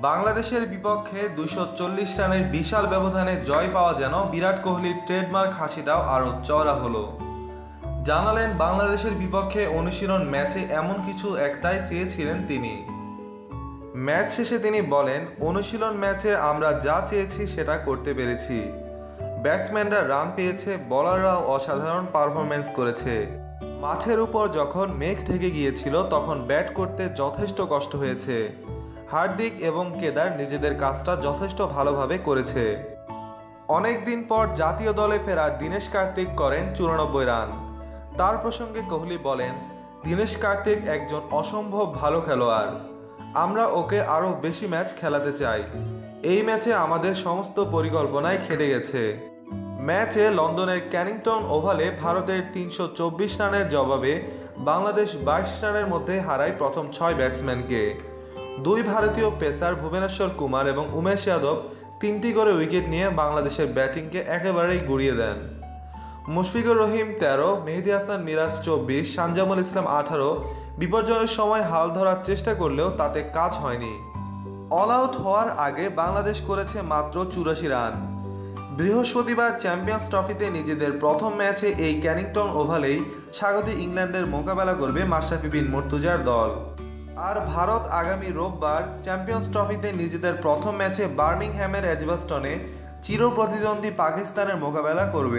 বাংলাদেশের বিপক্ষে দুইশো চল্লিশ রানের বিশাল ব্যবধানে জয় পাওয়া যেন বিরাট কোহলির ট্রেডমার্ক হাসিটাও আরও চওড়া হলো। জানালেন, বাংলাদেশের বিপক্ষে অনুশীলন ম্যাচে এমন কিছু একটাই চেয়েছিলেন তিনি। ম্যাচ শেষে তিনি বলেন, অনুশীলন ম্যাচে আমরা যা চেয়েছি সেটা করতে পেরেছি। ব্যাটসম্যানরা রান পেয়েছে, বলাররাও অসাধারণ পারফরমেন্স করেছে। মাঠের উপর যখন মেঘ ঢেকে গিয়েছিল, তখন ব্যাট করতে যথেষ্ট কষ্ট হয়েছে। হার্দিক এবং কেদার নিজেদের কাজটা যথেষ্ট ভালোভাবে করেছে। অনেক দিন পর জাতীয় দলে ফেরা দীনেশ কার্তিক করেন চুরানব্বই রান। তার প্রসঙ্গে কোহলি বলেন, দীনেশ কার্তিক একজন অসম্ভব ভালো খেলোয়াড়। আমরা ওকে আরও বেশি ম্যাচ খেলাতে চাই। এই ম্যাচে আমাদের সমস্ত পরিকল্পনায় খেটে গেছে। ম্যাচে লন্ডনের ক্যানিংটন ওভালে ভারতের তিনশো চব্বিশ রানের জবাবে বাংলাদেশ বাইশ রানের মধ্যে হারায় প্রথম ছয় ব্যাটসম্যানকে। দুই ভারতীয় পেসার ভুবনেশ্বর কুমার এবং উমেশ যাদব তিনটি করে উইকেট নিয়ে বাংলাদেশের ব্যাটিংকে একেবারেই গুড়িয়ে দেন। মুশফিকুর রহিম তেরো, মেহেদি হাসান মিরাজ চব্বিশ, সানজামুল ইসলাম আঠারো, বিপর্যয়ের সময় হাল ধরার চেষ্টা করলেও তাতে কাজ হয়নি। অল আউট হওয়ার আগে বাংলাদেশ করেছে মাত্র চুরাশি রান। বৃহস্পতিবার চ্যাম্পিয়ন্স ট্রফিতে নিজেদের প্রথম ম্যাচে এই ক্যানিংটন ওভালেই স্বাগতিক ইংল্যান্ডের মোকাবেলা করবে মাশরাফি বিন মর্তুজার দল। আর ভারত আগামী রোববার চ্যাম্পিয়ন্স ট্রফিতে নিজেদের প্রথম ম্যাচে বার্মিংহ্যামের অ্যাজবাস্টনে চিরপ্রতিদ্বন্দ্বী পাকিস্তানের মোকাবেলা করবে।